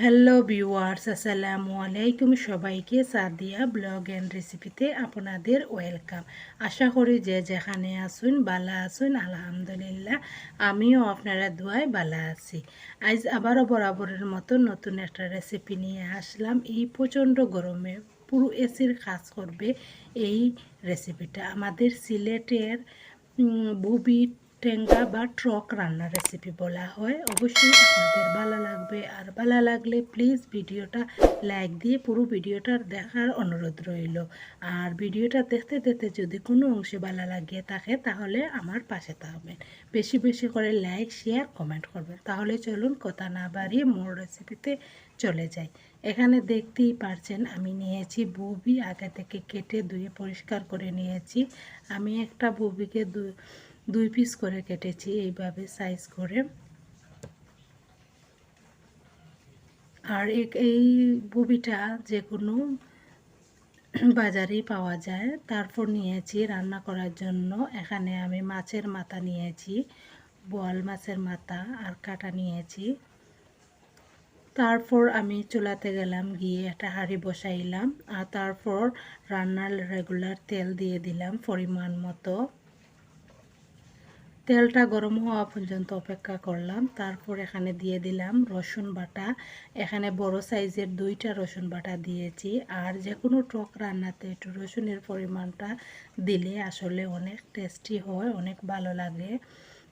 Hello viewers, আসসালামু আলাইকুম সবাইকে। সাদিয়া ব্লগ অ্যান্ড রেসিপিতে আপনাদের ওয়েলকাম। আশা করি যে যেখানে আসুন বালা আসুন আলহামদুলিল্লাহ। আমিও আপনারা দোয়ায় বালা আছি। আজ আবারও বরাবরের মতো নতুন একটা রেসিপি নিয়ে আসলাম। এই প্রচণ্ড গরমে পুরো এসির কাজ করবে এই রেসিপিটা। আমাদের সিলেটের বুবি টেঙ্গা বা ট্রক রান্নার রেসিপি বলা হয়। অবশ্যই আপনাদের ভালো লাগবে। আর ভালো লাগলে প্লিজ ভিডিওটা লাইক দিয়ে পুরো ভিডিওটার দেখার অনুরোধ রইল। আর ভিডিওটা দেখতে দেখতে যদি কোনো অংশে ভালো লাগিয়ে থাকে, তাহলে আমার পাশে থাকবেন। বেশি বেশি করে লাইক শেয়ার কমেন্ট করবেন। তাহলে চলুন কথা না বাড়িয়ে মোর রেসিপিতে চলে যাই। এখানে দেখতেই পারছেন, আমি নিয়েছি বুবি। আগে থেকে কেটে ধুয়ে পরিষ্কার করে নিয়েছি। আমি একটা বুবিকে দু দুই পিস করে কেটেছি এইভাবে সাইজ করে। আর এই ববিটা যে কোনো বাজারেই পাওয়া যায়। তারপর নিয়েছি রান্না করার জন্য। এখানে আমি মাছের মাথা নিয়েছি, বোয়াল মাছের মাথা আর কাটা নিয়েছি। তারপর আমি চুলাতে গেলাম, গিয়ে একটা হাঁড়ি বসাইলাম। আর তারপর রান্নার রেগুলার তেল দিয়ে দিলাম পরিমাণ মতো। তেলটা গরম হওয়া পর্যন্ত অপেক্ষা করলাম। তারপর এখানে দিয়ে দিলাম রসুন বাটা। এখানে বড় সাইজের দুইটা রসুন বাটা দিয়েছি। আর যে কোনো টক রান্নাতে একটু রসুনের পরিমাণটা দিলে আসলে অনেক টেস্টি হয়, অনেক ভালো লাগে।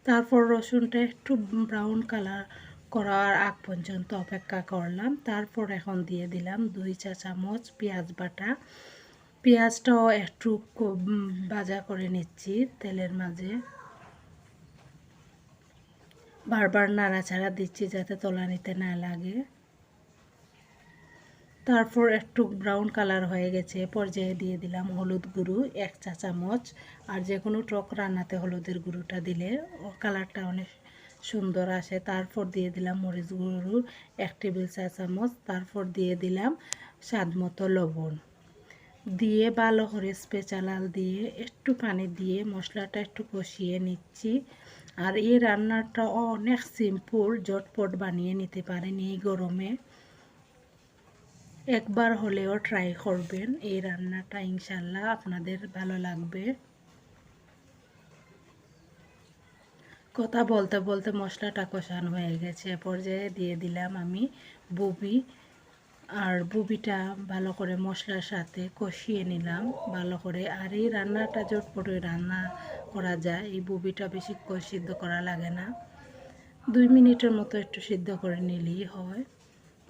তারপর রসুনটা একটু ব্রাউন কালার করার আগ পর্যন্ত অপেক্ষা করলাম। তারপর এখন দিয়ে দিলাম দুই চা চামচ পেঁয়াজ বাটা। পেঁয়াজটাও একটু ভাজা করে নিচ্ছি তেলের মাঝে। বারবার নাড়াচাড়া দিচ্ছি যাতে তলানিতে না লাগে। তারপর একটু ব্রাউন কালার হয়ে গেছে পর্যায়ে দিয়ে দিলাম হলুদ গুঁড়ো, এক চা চামচ, আর যে কোনো টক রান্নাতে হলুদের গুঁড়োটা দিলে ও কালারটা অনেক সুন্দর আসে। তারপর দিয়ে দিলাম মরিচ গুঁড়ো, এক টেবিল চা চামচ, তারপর দিয়ে দিলাম স্বাদ মতো লবণ। দিয়ে ভালো করে স্পেশাল দিয়ে একটু পানি দিয়ে মশলাটা একটু কষিয়ে নিচ্ছি। আর এই রান্নাটা অনেক সিম্পল জটপট বানিয়ে নিতে পারেন এই গরমে। একবার হলেও ট্রাই করবেন এই রান্নাটা ইনশাল্লাহ আপনাদের ভালো লাগবে। কথা বলতে বলতে মশলাটা কষানো হয়ে গেছে পর্যায়ে দিয়ে দিলাম আমি বুবি। আর বুবিটা ভালো করে মশলার সাথে কষিয়ে নিলাম, ভালো করে। আর এই রান্নাটা জটপটে রান্না করা যায়, এই বুবিটা বেশি সিদ্ধ করা লাগে না। দুই মিনিটের মতো একটু সিদ্ধ করে নিলেই হয়।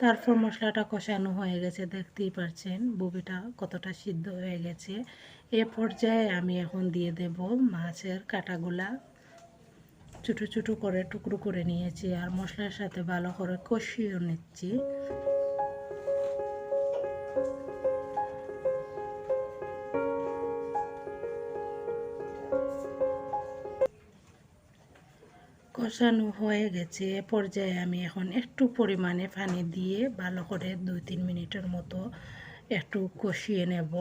তারপর মশলাটা কষানো হয়ে গেছে, দেখতেই পারছেন বুবিটা কতটা সিদ্ধ হয়ে গেছে। এ পর্যায়ে আমি এখন দিয়ে দেব মাছের কাটাগুলা। ছোটো ছোটো করে টুকরো করে নিয়েছি আর মশলার সাথে ভালো করে কষিয়ে নিচ্ছি। কষানো হয়ে গেছে, এ পর্যায়ে আমি এখন একটু পরিমাণে পানি দিয়ে ভালো করে দুই তিন মিনিটের মতো একটু কষিয়ে নেব।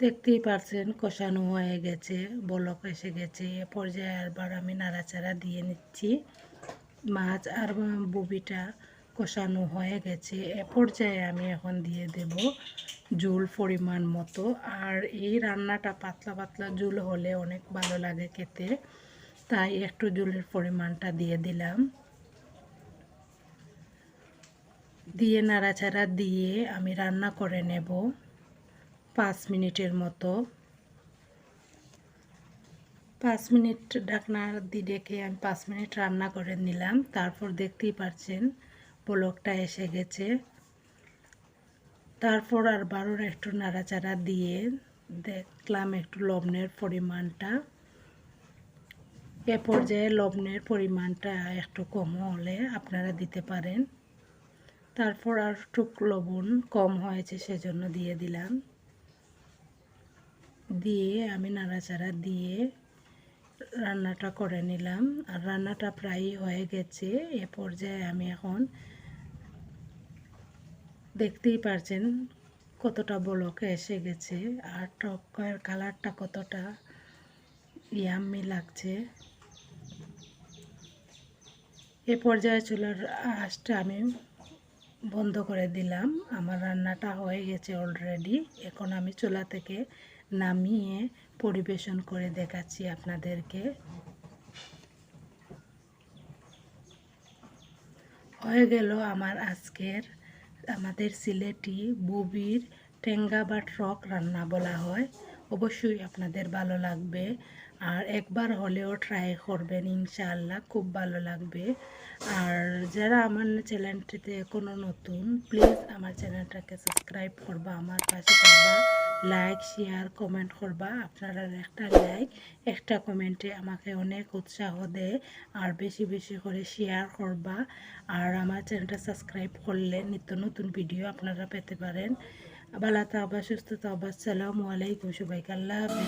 দেখতেই পারছেন কষানো হয়ে গেছে, বলক এসে গেছে, এ পর্যায়ে আরবার আমি নাড়াচাড়া দিয়ে নিচ্ছি। মাছ আর বুবিটা কষানো হয়ে গেছে, এ পর্যায়ে আমি এখন দিয়ে দেব জুল পরিমাণ মতো। আর এই রান্নাটা পাতলা পাতলা জুল হলে অনেক ভালো লাগে খেতে। তাই একটু জুলের পরিমাণটা দিয়ে দিলাম। দিয়ে নাড়াচাড়া দিয়ে আমি রান্না করে নেব পাঁচ মিনিটের মতো। পাঁচ মিনিট ঢাকনা দিয়ে রেখে আমি পাঁচ মিনিট রান্না করে নিলাম। তারপর দেখতেই পাচ্ছেন পোলকটা এসে গেছে। তারপর আর বারোর একটু নাড়াচাড়া দিয়ে দেখলাম একটু লবণের পরিমাণটা। এ পর্যায়ে লবণের পরিমাণটা একটু কম হলে আপনারা দিতে পারেন। তারপর আর একটু লবণ কম হয়েছে সেজন্য দিয়ে দিলাম। দিয়ে আমি নাড়াচাড়া দিয়ে রান্নাটা করে নিলাম। আর রান্নাটা প্রায় হয়ে গেছে। এ পর্যায়ে আমি এখন দেখতেই পারছেন কতটা বলকে এসে গেছে আর টকের কালারটা কতটা ইয়াম্মি লাগছে। এ পর্যায়ে চুলার আঁচটা আমি বন্ধ করে দিলাম। আমার রান্নাটা হয়ে গেছে অলরেডি এখন আমি চুলা থেকে নামিয়ে পরিবেশন করে দেখাচ্ছি আপনাদেরকে। হয়ে গেল আমার আজকের, আমাদের সিলেটি বুবির টেঙ্গা বা ট্রক রান্না বলা হয়। অবশ্যই আপনাদের ভালো লাগবে। আর একবার হলেও ট্রাই করবেন, ইনশাআল্লাহ খুব ভালো লাগবে। আর যারা আমার চ্যানেলটিতে কোনো নতুন প্লিজ আমার চ্যানেলটাকে সাবস্ক্রাইব করবা, আমার পাশে থাকবা লাইক শেয়ার কমেন্ট করবা। আপনারা একটা লাইক একটা কমেন্টে আমাকে অনেক উৎসাহ দেয়, আর বেশি বেশি করে শেয়ার করবা। আর আমার চ্যানেলটা সাবস্ক্রাইব করলে নিত্য নতুন ভিডিও আপনারা পেতে পারেন। أبلا تابا شفت تابا السلام عليكم شبيك الله بي.